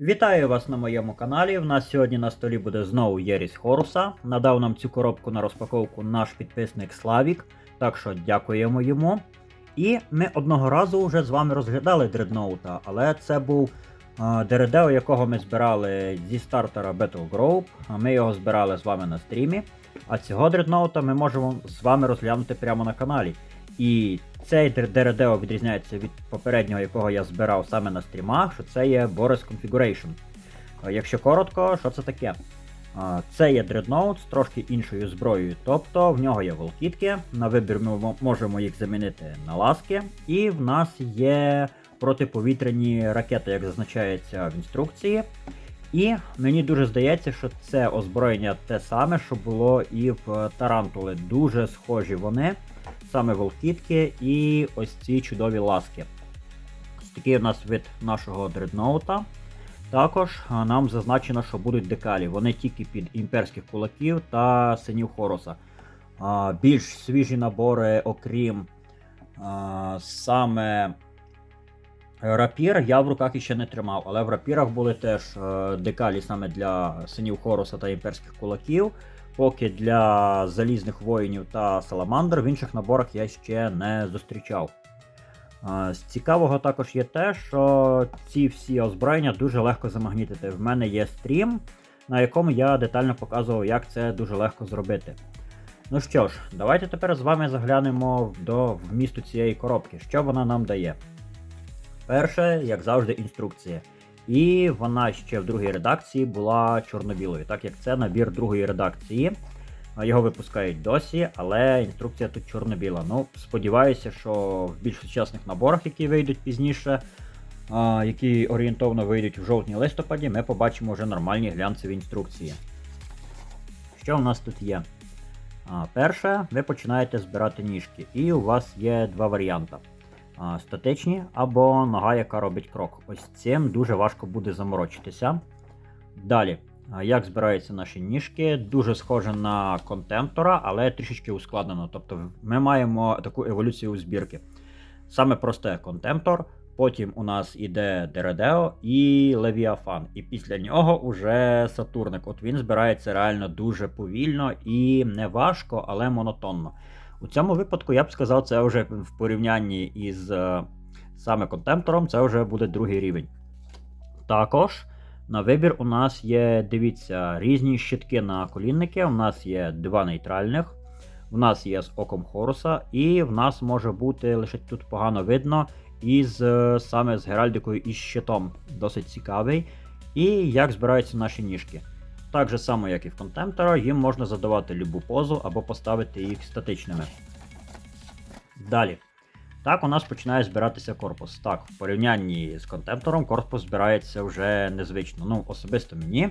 Вітаю вас на моєму каналі. В нас сьогодні на столі буде знову Єріс Хоруса. Надав нам цю коробку на розпаковку наш підписник Славік, так що дякуємо йому. І ми одного разу вже з вами розглядали дредноута, але це був е, Дередео, якого ми збирали зі стартера Battle Group. Ми його збирали з вами на стрімі. А цього дредноута ми можемо з вами розглянути прямо на каналі. І цей Дередео відрізняється від попереднього, якого я збирав саме на стрімах, що це є Boris Configuration. Е, Якщо коротко, що це таке? Е, Це є дредноут з трошки іншою зброєю, тобто в нього є волкітки, на вибір ми можемо їх замінити на ласки, і в нас є протиповітряні ракети, як зазначається в інструкції. І мені дуже здається, що це озброєння те саме, що було і в Тарантули. Дуже схожі вони, саме волкітки і ось ці чудові ласки. Такий у нас вид нашого дредноута. Також нам зазначено, що будуть декалі. Вони тільки під імперських кулаків та синів Хороса. Більш свіжі набори, окрім саме рапір, я в руках іще не тримав, але в рапірах були теж е, декалі саме для синів Хороса та імперських кулаків. Поки для залізних воїнів та саламандр в інших наборах я ще не зустрічав. З цікавого також є те, що ці всі озброєння дуже легко замагнітити. В мене є стрім, на якому я детально показував, як це дуже легко зробити. Ну що ж, давайте тепер з вами заглянемо до вмісту цієї коробки, що вона нам дає. Перше, як завжди, інструкція. І вона ще в другій редакції була чорно-білою, так як це набір другої редакції. Його випускають досі, але інструкція тут чорно-біла. Ну, сподіваюся, що в більш сучасних наборах, які вийдуть пізніше, які орієнтовно вийдуть в жовтні-листопаді, ми побачимо вже нормальні глянцеві інструкції. Що в нас тут є? Перше, ви починаєте збирати ніжки, і у вас є два варіанти. Статичні або нога, яка робить крок. Ось цим дуже важко буде заморочитися. Далі, як збираються наші ніжки, дуже схоже на контемптора, але трішечки ускладнено. Тобто ми маємо таку еволюцію у збірки. Саме просте контемптор, потім у нас іде Дередео і Левіафан. І після нього уже Сатурник. От він збирається реально дуже повільно і не важко, але монотонно. У цьому випадку я б сказав, це вже в порівнянні із е, саме контемптором, це вже буде другий рівень. Також на вибір у нас є, дивіться, різні щитки на колінники. У нас є два нейтральних, в нас є з оком Хоруса, і в нас може бути лише тут погано видно, із е, саме з геральдикою і щитом. Досить цікавий. І як збираються наші ніжки. Так же само, як і в контемптора, їм можна задавати любу позу або поставити їх статичними. Далі. Так, у нас починає збиратися корпус. Так, в порівнянні з контемптором корпус збирається вже незвично. Ну, особисто мені.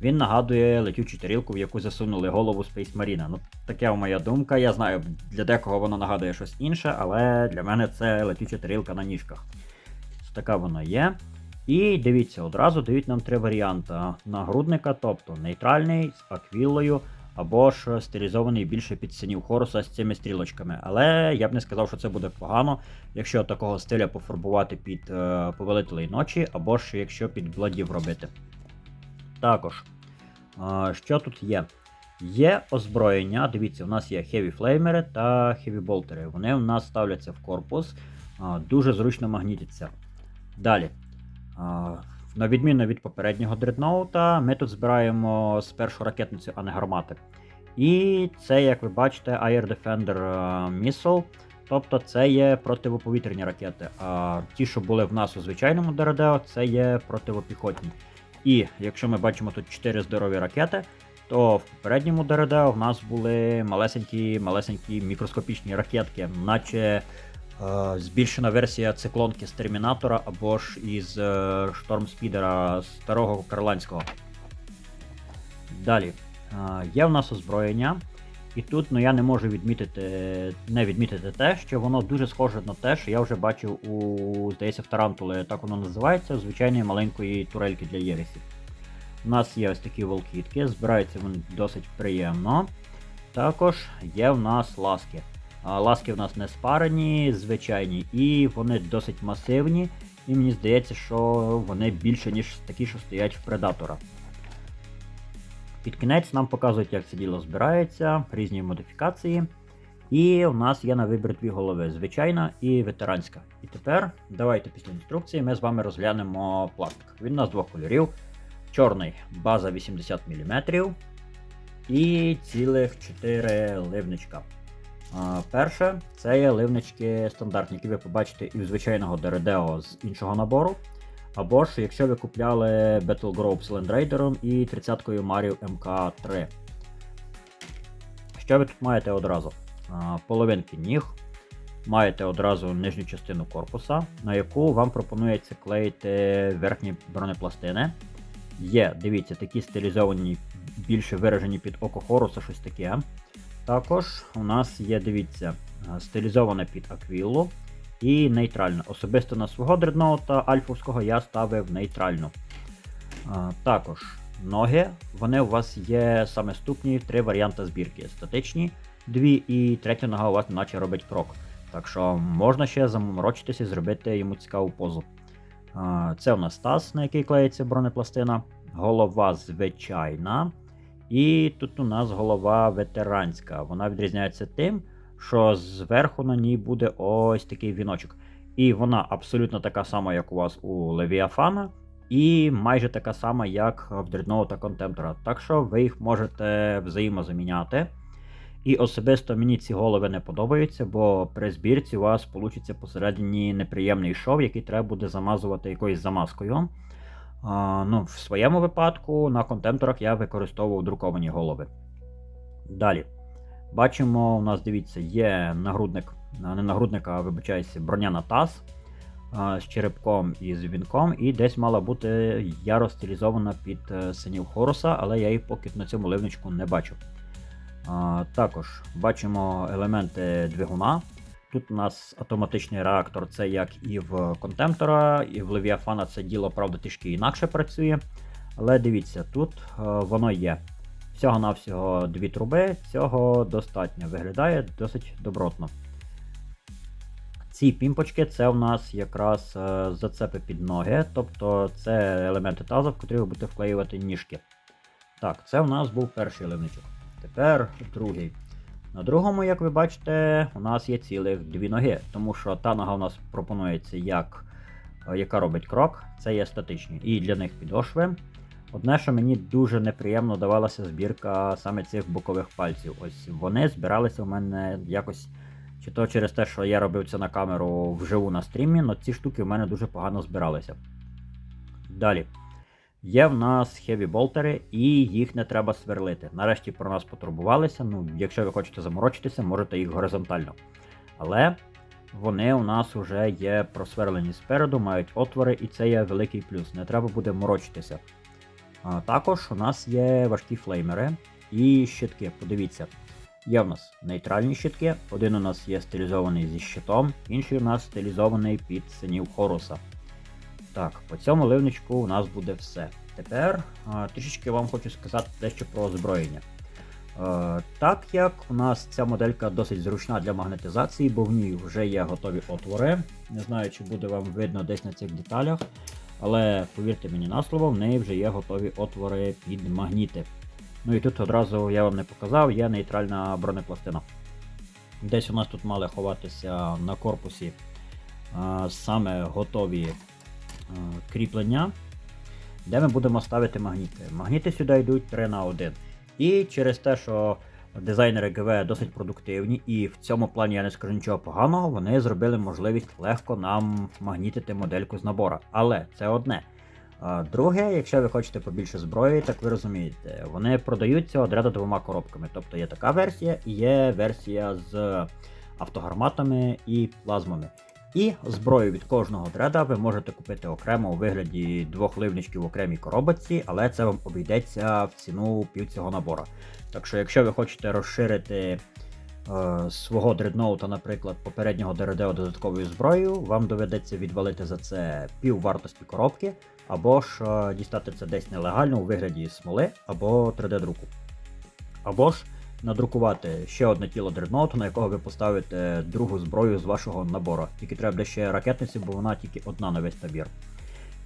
Він нагадує летючу тарілку, в яку засунули голову Space Marine. Ну, таке моя думка. Я знаю, для декого воно нагадує щось інше, але для мене це летюча тарілка на ніжках. Така вона є. І дивіться, одразу дають нам три варіанти нагрудника, тобто нейтральний з аквілою, або ж стилізований більше під синів Хоруса з цими стрілочками. Але я б не сказав, що це буде погано, якщо такого стиля пофарбувати під е, повелителей ночі, або ж якщо під бладів робити. Також, е, що тут є? Є озброєння, дивіться, у нас є Heavy Flamери та Heavy Boltери. Вони у нас ставляться в корпус, е, дуже зручно магнітяться. Далі. На відміну від попереднього дредноута, ми тут збираємо спершу ракетницю, а не гармати. І це, як ви бачите, Air Defender а, Missile. Тобто це є противоповітряні ракети. А ті, що були в нас у звичайному ДРДО, це є противопіхотні. І якщо ми бачимо тут 4 здорові ракети, то в попередньому ДРДО в нас були малесенькі, малесенькі мікроскопічні ракетки, наче Е, Збільшена версія циклонки з Термінатора або ж із е, Штормспідера старого карландського. Далі. Е, Є в нас озброєння. І тут ну, я не можу відмітити, не відмітити те, що воно дуже схоже на те, що я вже бачив у, здається, в Тарантули, так воно називається, звичайної маленької турельки для єресів. У нас є ось такі волкітки, збираються вони досить приємно. Також є в нас ласки. Ласки в нас не спарені, звичайні, і вони досить масивні. і мені здається, що вони більше, ніж такі, що стоять в предатора. Під кінець нам показують, як це діло збирається, різні модифікації. І у нас є на вибір дві голови: звичайна і ветеранська. І тепер давайте після інструкції ми з вами розглянемо пластик. Він у нас двох кольорів: чорний база 80 мм і цілих 4 ливничка. Перше, це є ливнички стандартні, які ви побачите і в звичайного Дередео з іншого набору. Або ж, якщо ви купляли Battle Grove з Raider і 30-кою Mario MK3. Що ви тут маєте одразу? Половинки ніг, маєте одразу нижню частину корпуса, на яку вам пропонується клеїти верхні бронепластини. Є, дивіться, такі стилізовані, більше виражені під око Хоруса, щось таке. Також у нас є, дивіться, стилізоване під аквілу і нейтрально. Особисто на свого дредноута альфовського я ставив нейтральну. Також ноги, вони у вас є саме ступні, три варіанти збірки. Статичні, дві і третя нога у вас наче робить крок. Так що можна ще заморочитися і зробити йому цікаву позу. Це у нас таз, на який клеїться бронепластина, голова звичайна. І тут у нас голова ветеранська. Вона відрізняється тим, що зверху на ній буде ось такий віночок. І вона абсолютно така сама, як у вас у Левіафана, і майже така сама, як в Дредноута Контемптора. Так що ви їх можете взаємозаміняти. І особисто мені ці голови не подобаються, бо при збірці у вас вийде посередині неприємний шов, який треба буде замазувати якоюсь замазкою. Ну, В своєму випадку на контемпторах я використовував друковані голови. Далі. Бачимо, у нас, дивіться, є нагрудник, не нагрудник, а вибачаюся, броня на таз з черепком і з вінком, і десь мала бути яро стилізована під е, синів Хоруса, але я її поки на цьому ливничку не бачу. Також бачимо елементи двигуна. Тут у нас автоматичний реактор, це як і в Контемптора, і в Левіафана це діло, правда, трішки інакше працює. Але дивіться, тут е, воно є. Всього-навсього дві труби, цього достатньо. Виглядає досить добротно. Ці пімпочки це у нас якраз е, зацепи під ноги, тобто це елементи таза, в котрі ви будете вклеювати ніжки. Так, це у нас був перший ливничок. Тепер другий. На другому, як ви бачите, у нас є цілих дві ноги, тому що та нога у нас пропонується, як, е, яка робить крок, це є статичні. І для них підошви. Одне, що мені дуже неприємно давалася збірка саме цих бокових пальців. Ось вони збиралися у мене якось. Чи то через те, що я робив це на камеру вживу на стрімі, але ці штуки в мене дуже погано збиралися. Далі. Є в нас хеві болтери, і їх не треба сверлити. Нарешті про нас потурбувалися. Ну, якщо ви хочете заморочитися, можете їх горизонтально. Але вони у нас вже є просверлені спереду, мають отвори, і це є великий плюс. Не треба буде морочитися. А, Також у нас є важкі флеймери і щитки. Подивіться, є в нас нейтральні щитки. Один у нас є стилізований зі щитом, інший у нас стилізований під синів Хоруса. Так, по цьому ливничку у нас буде все. Тепер трішечки вам хочу сказати дещо про озброєння. Так як у нас ця моделька досить зручна для магнетизації, бо в ній вже є готові отвори. Не знаю, чи буде вам видно десь на цих деталях. Але повірте мені на слово, в неї вже є готові отвори під магніти. Ну і тут одразу я вам не показав, є нейтральна бронепластина. Десь у нас тут мали ховатися на корпусі саме готові кріплення, де ми будемо ставити магніти. Магніти сюди йдуть 3 на 1. І через те, що дизайнери ГВ досить продуктивні, і в цьому плані я не скажу нічого поганого, вони зробили можливість легко нам магнітити модельку з набора. Але це одне. Друге, якщо ви хочете побільше зброї, так ви розумієте, вони продаються одразу двома коробками. Тобто є така версія і є версія з автогарматами і плазмами. І зброю від кожного дреда ви можете купити окремо у вигляді двох ливничків в окремій коробочці, але це вам обійдеться в ціну пів цього набора. Так що, якщо ви хочете розширити е, свого дредноута, наприклад, попереднього ДРДО додатковою зброєю, вам доведеться відвалити за це пів вартості коробки, або ж е, дістати це десь нелегально у вигляді смоли або 3D-друку. Або ж надрукувати ще одне тіло дредноуту, на якого ви поставите другу зброю з вашого набору. Тільки треба ще ракетниці, бо вона тільки одна на весь набір.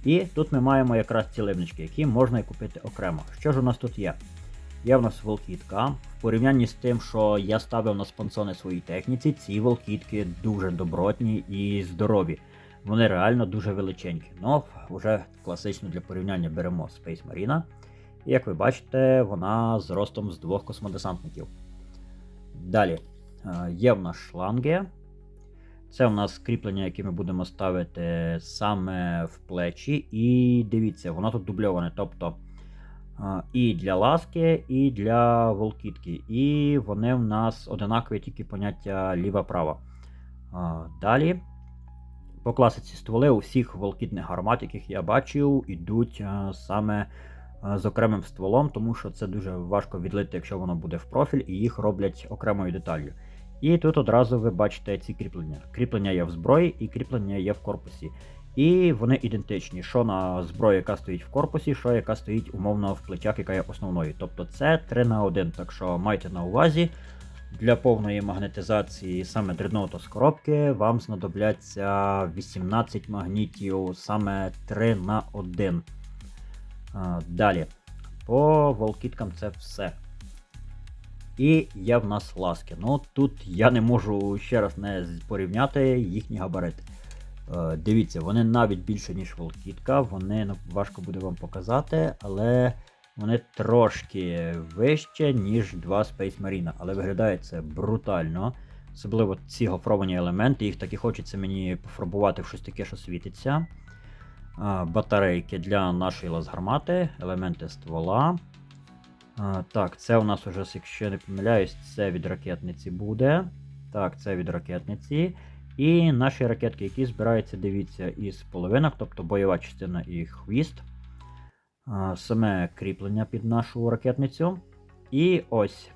І тут ми маємо якраз ці ливнички, які можна і купити окремо. Що ж у нас тут є? Є в нас волкітка. В порівнянні з тим, що я ставив на спонсони своїй техніці, ці волкітки дуже добротні і здорові. Вони реально дуже величенькі. Ну, вже класично для порівняння беремо Space Marine. Як ви бачите, вона з ростом з двох космодесантників. Далі е, є в нас шланги. Це в нас кріплення, яке ми будемо ставити саме в плечі. І дивіться, воно тут дубльоване. Тобто е, і для ласки, і для волкітки. І вони в нас одинакові тільки поняття ліва-права. Е, Далі. По класиці стволи у всіх волкітних гармат, яких я бачив, ідуть саме з окремим стволом, тому що це дуже важко відлити, якщо воно буде в профіль, і їх роблять окремою деталлю. І тут одразу ви бачите ці кріплення. Кріплення є в зброї і кріплення є в корпусі. І вони ідентичні, що на зброї, яка стоїть в корпусі, що яка стоїть умовно в плечах, яка є основною. Тобто це 3 на 1, так що майте на увазі. Для повної магнетизації саме дредноута з коробки вам знадобляться 18 магнітів саме 3 на 1. Далі. По волкіткам це все. І є в нас ласки. Ну тут я не можу ще раз не порівняти їхні габарити. Е, Дивіться, вони навіть більше, ніж волкітка. Вони ну, важко буде вам показати, але вони трошки вище, ніж два Space Marine. Але виглядає це брутально. Особливо ці гофровані елементи, їх так хочеться мені пофарбувати в щось таке, що світиться. Батарейки для нашої лазгармати, елементи ствола. Так, це у нас уже, якщо не помиляюсь, це від ракетниці буде. Так, це від ракетниці. І наші ракетки, які збираються, дивіться, із половинок, тобто бойова частина і хвіст. Саме кріплення під нашу ракетницю. І ось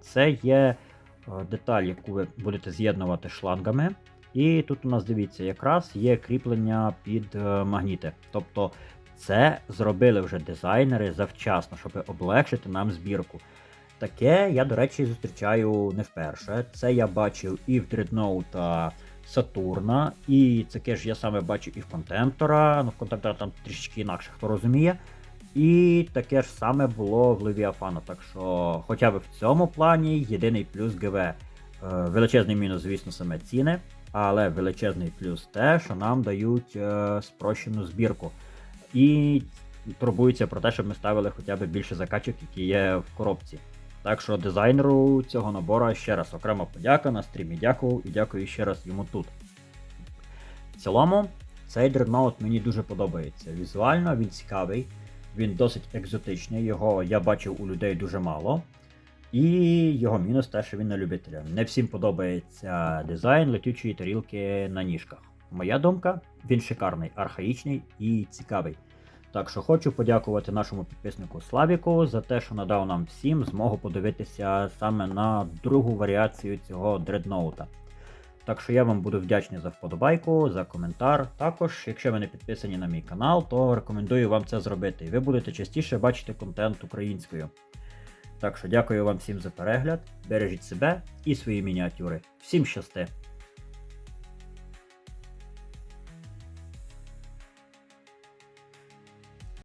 це є деталь, яку ви будете з'єднувати шлангами. І тут у нас дивіться, якраз є кріплення під е, магніти. Тобто це зробили вже дизайнери завчасно, щоб облегшити нам збірку. Таке я, до речі, зустрічаю не вперше. Це я бачив і в Дредноута Сатурна, і таке ж я саме бачив і в Контемптора. Ну, в Контемптора там трішки інакше, хто розуміє. І таке ж саме було в Левіафана. Так що, хоча б в цьому плані єдиний плюс ГВ. Е, величезний мінус, звісно, саме ціни, але величезний плюс те, що нам дають е, спрощену збірку. І турбуються про те, щоб ми ставили хоча б більше закачок, які є в коробці. Так що дизайнеру цього набору ще раз окрема подяка на стрімі дякував і дякую ще раз йому тут. В цілому, цей дредноут мені дуже подобається. Візуально він цікавий, він досить екзотичний, його я бачив у людей дуже мало. І його мінус те, що він на любителя. Не всім подобається дизайн летючої тарілки на ніжках. Моя думка, він шикарний, архаїчний і цікавий. Так що хочу подякувати нашому підписнику Славіку за те, що надав нам всім змогу подивитися саме на другу варіацію цього дредноута. Так що я вам буду вдячний за вподобайку, за коментар. Також, якщо ви не підписані на мій канал, то рекомендую вам це зробити, ви будете частіше бачити контент українською. Так що дякую вам всім за перегляд, бережіть себе і свої мініатюри. Всім щасти!